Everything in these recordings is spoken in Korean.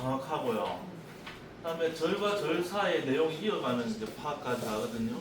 정확하고요. 그다음에 절과 절 사이의 내용이 이어가는 이제 파악까지 가거든요.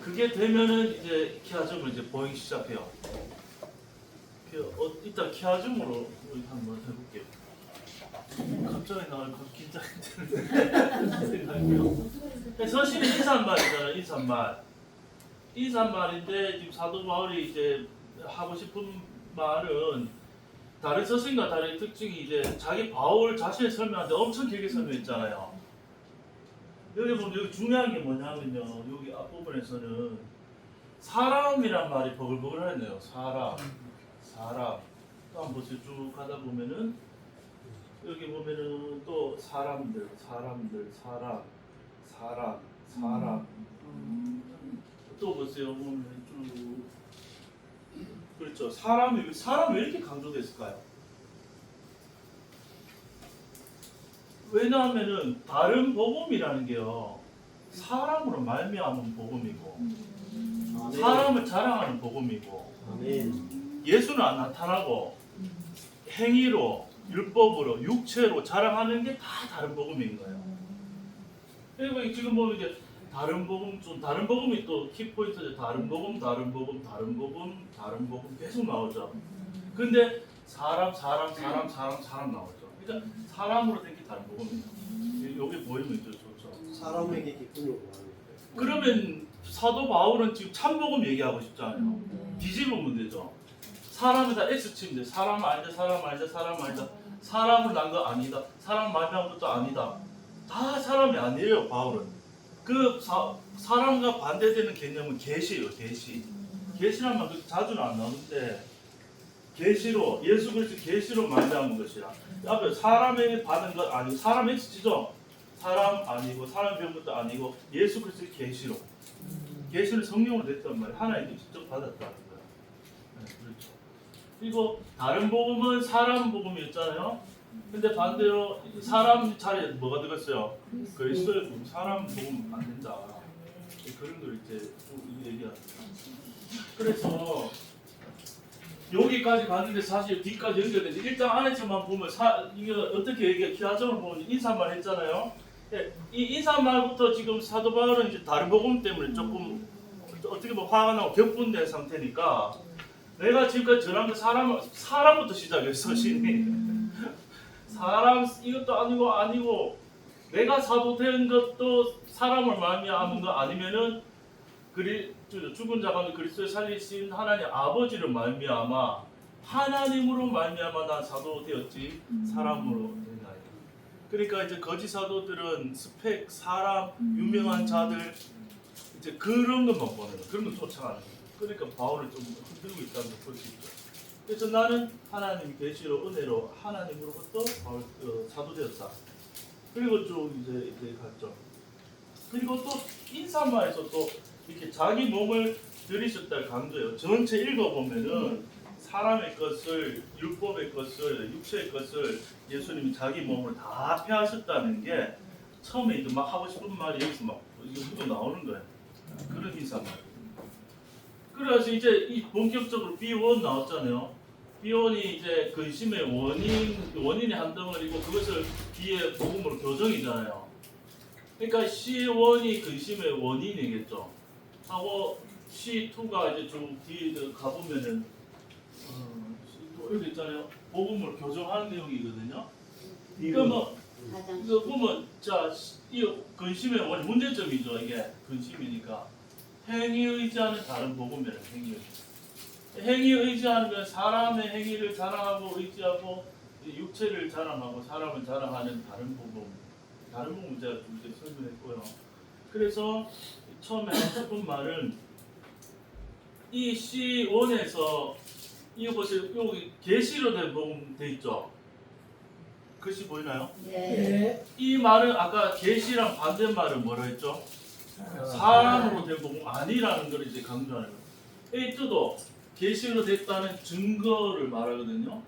그게 되면은 이제 키아즘을 이제 보이기 시작해요. 그, 어, 이따 키아즘으로 우리 한번 해볼게요. 갑자기 나올 거 긴장이 되는데. 서신이 인사말이잖아요. 인사말. 인사말인데 지금 사도 바울이 이제 하고 싶은 말은 다른 서신과 다른 특징이 이제 자기 바울 자신을 설명하는데 엄청 길게 설명했잖아요. 여기 보면 여기 중요한 게 뭐냐면요. 여기 앞부분에서는 사람이란 말이 버글버글하네요. 사람, 사람. 또 한번 보세요. 쭉 가다 보면은 여기 보면은 또 사람들, 사람들, 사람, 사람, 사람. 또 보세요. 보면 쭉 그렇죠. 사람이 사람 왜 이렇게 강조됐을까요? 왜냐하면은 다른 복음이라는 게요 사람으로 말미암은 복음이고 아멘. 사람을 자랑하는 복음이고 아멘. 예수는 안 나타나고 행위로 율법으로 육체로 자랑하는 게 다 다른 복음인 거예요. 그리고 지금 보면 이제 다른 복음 좀 다른 복음이 또 키포인트죠. 다른 복음, 다른 복음, 다른 복음, 다른 복음 계속 나오죠. 근데 사람, 사람, 사람, 사람, 사람 나오죠. 그러니까 사람으로 된 게 다른 복음이에요. 여기 보이면 이제 좋죠. 사람에게 기쁨을 구하는. 그러면 사도 바울은 지금 참복음 얘기하고 싶잖아요. 뒤집으면 되죠. 사람에다 S 치면 돼. 사람 아니다, 사람 아니다, 사람 아니다. 사람으로 난거 아니다. 사람 말미암은 것도 아니다. 다 사람이 아니에요, 바울은. 그 사, 사람과 반대되는 개념은 계시예요, 계시. 계시란 말 그렇게 자주는 안 나오는데 계시로 예수 그리스도 계시로 말미암은 것이라. 앞에 사람에게 받은 것 아니고 사람 X 치죠. 사람 아니고 사람 배운 것도 아니고 예수 그리스도의 계시로. 계시는 성령으로 됐단 말이에요. 하나님께 직접 받았다는 거예요. 네, 그렇죠. 그리고 다른 복음은 사람 복음이었잖아요. 근데 반대로 사람 자리에 뭐가 들었어요? 그리스도의 복음, 사람 복음 안 된다. 그런 걸 이제 쭉 얘기합니다. 그래서 여기까지 갔는데 사실 뒤까지 연결되는데 일장 안에서만 보면 사, 이게 어떻게 얘기해 기하점을 보면 인사말 했잖아요. 예, 이 인사말부터 지금 사도 바울은 이제 다른 복음 때문에 조금 어떻게 보면 화가 나고 격분된 상태니까 내가 지금까지 전한 그 사람 사람부터 시작했어 신이 사람 이것도 아니고 아니고 내가 사도된 것도 사람을 말미암은 거 아니면은 그리 저- 죽은 자가 그리스도에 살리신 하나님 아버지를 말미암아 하나님으로 말미암아 난 사도 되었지 사람으로 되나요? 그러니까 이제 거짓 사도들은 스펙 사람 유명한 자들 이제 그런 것만 보는 거예요. 그런 거 쫓아가는 거예요. 그러니까 바울을 좀 흔들고 있다는 걸볼수 있죠. 그래서 나는 하나님 계시로 은혜로 하나님으로부터 바울 어, 사도 되었다. 그리고 쭉 이제 이제 갔죠. 그리고 또 인사말에서 또 이렇게 자기 몸을 들이셨다를 강조해요. 전체 읽어보면은 사람의 것을 율법의 것을 육체의 것을 예수님이 자기 몸을 다 폐하셨다는 게 처음에 이제 막 하고 싶은 말이 여기서 막 묻어 나오는 거예요. 그런 인사말. 그래서 이제 이 본격적으로 B1 나왔잖아요. B1이 이제 근심의 원인 원인이 한 덩어리고 그것을 뒤에 복음으로 교정이잖아요. 그러니까 C1이 근심의 원인이겠죠. 하고 C2가 이제 좀 뒤에 가보면은 어, C2 여기 있잖아요. 복음을 교정하는 내용이거든요. 그러니까 뭐 이거 보면 자이 근심의 원 문제점이죠 이게 근심이니까 행위 의지하는 다른 복음이에요 행위 의지. 행위 의지하는 사람의 행위를 자랑하고 의지하고 육체를 자랑하고 사람을 자랑하는 다른 복음 다른 복음 제가 좀 이제 설명했고요. 그래서 처음에 싶은 말은 이 C1에서 이거 보세요 여기 계시로 된 복음 돼 있죠. 글씨 보이나요? 네. 이 말은 아까 계시랑 반대 말은 뭐라 했죠? 사람으로 된 복음 아니라는 걸 이제 강조하는 거예요. 이 뜻도 계시로 됐다는 증거를 말하거든요.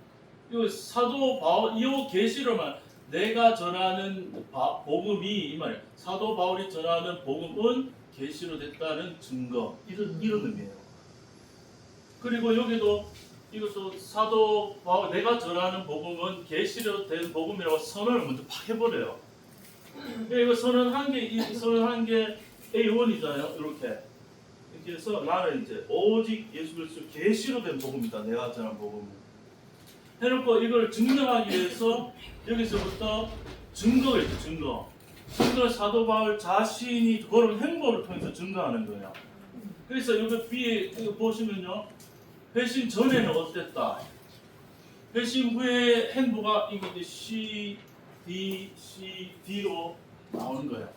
이 사도 바울 이 계시로만 내가 전하는 바- 복음이 이 말. 사도 바울이 전하는 복음은 계시로 됐다는 증거 이런 이런 의미예요. 그리고 여기도 이것도 사도 바울 내가 전하는 복음은 계시로 된 복음이라고 선언을 먼저 팍 해버려요. 그러니까 이거 선언한 게, 이 선언한 게 A1이잖아요. 이렇게. 해서 나는 이제 오직 예수 그리스도 계시로 된 복음이다. 내가 전한 복음은. 해놓고 이걸 증명하기 위해서 여기서부터 증거가 있죠. 증거. 증거 사도 바울 자신이 그런 행보를 통해서 증거하는 거예요. 그래서 여기 B에 이거 보시면요. 회심 전에는 어땠다. 회심 후의 행보가 이게 이제 C, D, C, D로 나오는 거예요.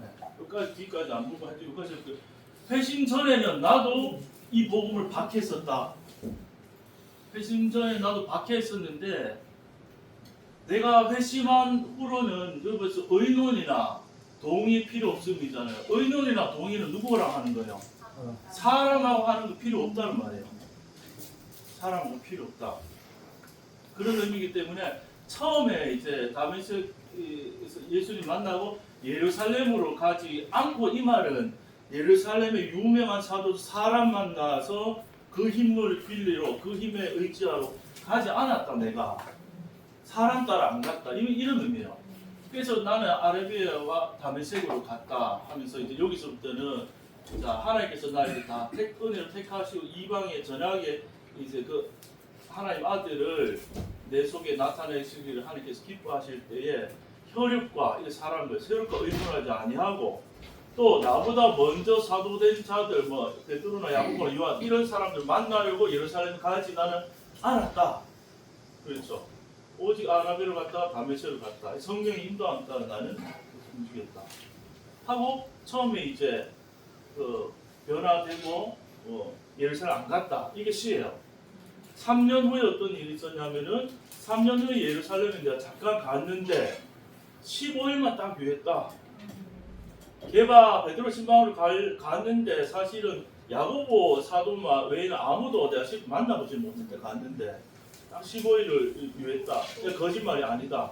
네. 여기까지 D까지 안 보고 하여튼 여기까지 그 회심 전에는 나도 이 복음을 박했었다. 회심 전에 나도 박했었는데 내가 회심한 후로는 여기서 의논이나 동의 필요 없음이잖아요. 의논이나 동의는 누구랑 하는 거예요? 사람하고 하는 거 필요 없다는 말이에요. 사람하고 필요 없다. 그런 의미이기 때문에 처음에 이제 다메섹에서 예수님 만나고 예루살렘으로 가지 않고 이 말은 예루살렘의 유명한 사도 사람 만나서 그 힘을 빌리러 그 힘에 의지하러 가지 않았다 내가 사람 따라 안 갔다 이런 이런 의미예요. 그래서 나는 아레비아와 다메섹으로 갔다 하면서 이제 여기서부터는 자 하나님께서 나에게 다 택, 은혜를 택하시고 이방의 전약에 이제 그 하나님 아들을 내 속에 나타내시기를 하나님께서 기뻐하실 때에 혈육과 이 사람들 혈육과 의존하지 아니하고 또 나보다 먼저 사도된 자들 뭐 베드로나 야고보나 요한 이런 사람들 만나려고 예루살렘 가지 나는 않았다. 그렇죠. 오직 아라비를 갔다 다메섹을 갔다. 성령이 인도한다 나는 움직였다. 하고 처음에 이제 그 변화되고 어, 예루살렘 안 갔다. 이게 시예요. 3년 후에 어떤 일이 있었냐면은 3년 후에 예루살렘에 내가 잠깐 갔는데 15일만 딱 유했다. 개바 베드로 신방으로 갈, 갔는데 사실은 야고보 사도마 외에는 아무도 내가 실- 만나보지 못했대 갔는데 딱 15일을 유했다. 거짓말이 아니다.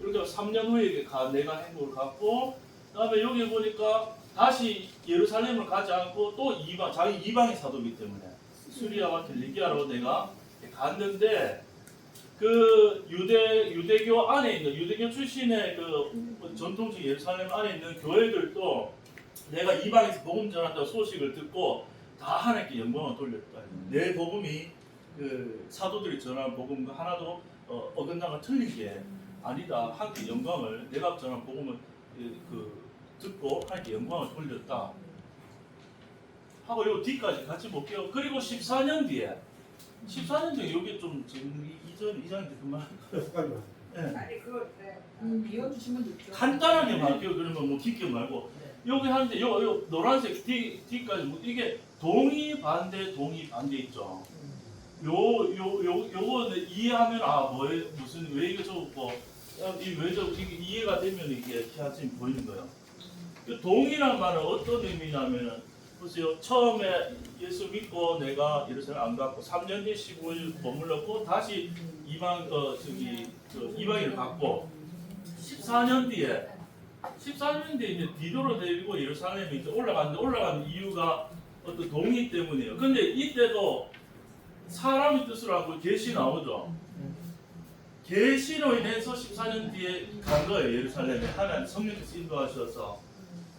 그러니까 3년 후에 가, 내가 행복을 갖고 그다음에 여기 보니까 다시 예루살렘을 가지 않고 또 이방 자기 이방의 사도이기 때문에 수리아와 킬리기아로 내가 갔는데 그 유대 유대교 안에 있는 유대교 출신의 그 전통적 예루살렘 안에 있는 교회들도 내가 이방에서 복음 전한다고 소식을 듣고 다 하나님께 영광을 돌렸다. 내 복음이 그 사도들이 전한 복음과 하나도 어, 어긋나가 틀린 게 아니다. 하나님께 영광을 내가 전한 복음을 그, 그 듣고 하나님께 영광을 돌렸다. 하고 요 뒤까지 같이 볼게요. 그리고 14년 뒤에 14년 뒤에 여기 좀 지금 이- 이전 이장인데 그만. 습관만. 예. 아니 그거 네. 음, 비워주시면 좋죠. 간단하게 말게요. 그러면 뭐 깊게 말고 여기 하는데 요, 요 노란색 뒤 뒤까지 뭐 이게 동의 반대 동의 반대 있죠. 요요요 요 거는 이해하면 아 뭐에 무슨 왜 이거 적고 이왜 적 이게 이해가 되면 이게 하지 보이는 거예요. 그 동의란 말은 어떤 의미냐면은 보세요. 처음에 예수 믿고 내가 예루살렘 안 갔고 3년 뒤 15일 머물렀고 다시 이방 어 저기 저 이방인을 갔고 14년 뒤에 14년 뒤에 이제 디도로 데리고 예루살렘에 이제 올라갔는데 올라가는 이유가 어떤 동의 때문이에요. 근데 이때도 사람의 뜻으로 하고 계시 나오죠. 계시로 인해서 14년 뒤에 간 거예요. 예루살렘에 하나님 성령께서 인도하셔서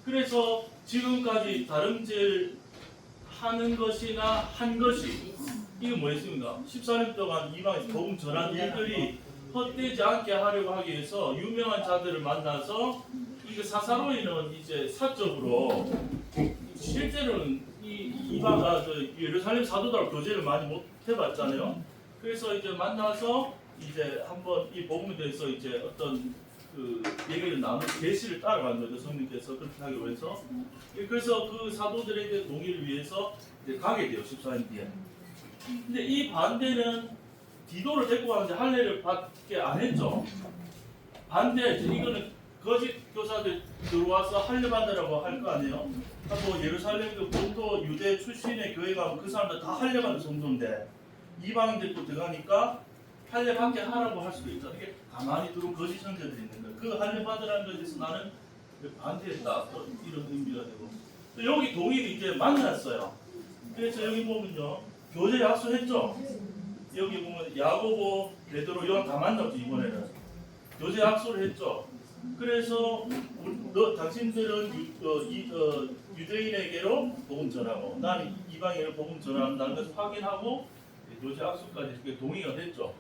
그래서 지금까지 다름질 하는 것이나 한 것이 이게 뭐였습니까? 14년 동안 이방에서 복음 전한 일들이 헛되지 않게 하려고 하기 위해서 유명한 자들을 만나서 이게 사사로이는 이제 사적으로 실제로는 이 이방 아, 저 예루살렘 사도들 교제를 많이 못 해봤잖아요. 그래서 이제 만나서 이제 한번 이 복음에 대해서 이제 어떤 그 얘기를 나누 계시를 따라간 거죠 성님께서 그렇게 하기 위해서 그래서 그 사도들에게 동의를 위해서 이제 가게 돼요 14년 뒤에. 근데 이 반대는 디도를 데리고 가는데 할례를 받게 안 했죠. 반대 이거는 거짓 교사들 들어와서 할례 받으라고 할 거 아니에요. 하고 예루살렘 그 본토 유대 출신의 교회 가면 그 사람들 다 할례 받는 정도인데 이방인들도 들어가니까 할례 받게 하라고 할 수도 있죠. 이게 가만히 들어온 거짓 형제들이 있는. 그 할례 받으라는 것에 대해서 나는 반대했다. 또 이런 의미가 되고 또 여기 동일이 이제 만났어요. 그래서 여기 보면요. 교제 약속했죠. 여기 보면 야고보, 베드로 요한 다 만났죠 이번에는 교제 약속을 했죠. 그래서 너 당신들은 유, 어, 이, 어, 유대인에게로 복음 전하고 나는 이방인을 복음 전한다는 것을 확인하고 교제 약속까지 동의가 됐죠.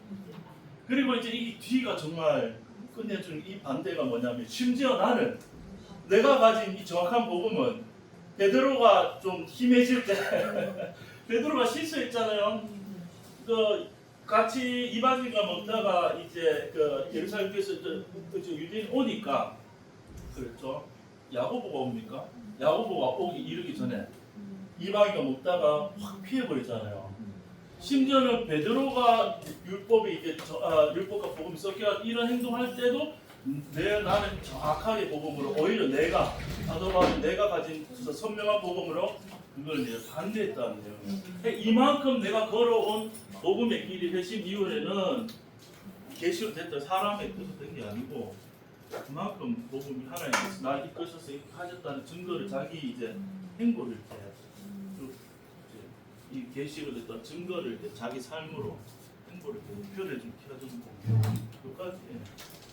그리고 이제 이 뒤가 정말 끝내주는 이 반대가 뭐냐면 심지어 나는 내가 가진 이 정확한 복음은 베드로가 좀 힘해질 때 베드로가 실수했잖아요. 그 같이 이방인과 먹다가 이제 그 예루살렘에서 그, 그 유대인 오니까 그랬죠. 야고보가 옵니까? 야고보가 오기 이르기 전에 이방인과 먹다가 확 피해버리잖아요. 심지어는 베드로가 율법이 이제 저- 아, 율법과 복음이 섞여 이런 행동할 때도 내 나는 정확하게 복음으로 오히려 내가 사도 바울이 내가 가진 그 선명한 복음으로 그걸 이제 반대했다는 내용. 이만큼 내가 걸어온 복음의 길이 회심 이후에는 계시로 됐던 사람의 뜻을 된게 아니고 그만큼 복음이 하나님께서 날 이끄셔서 이렇게 하셨다는 증거를 자기 이제 행보를 쭉 이 계시로 됐던 증거를 이제 자기 삶으로 행보를 표를 좀 켜주는 거예요. 끝까지. 예.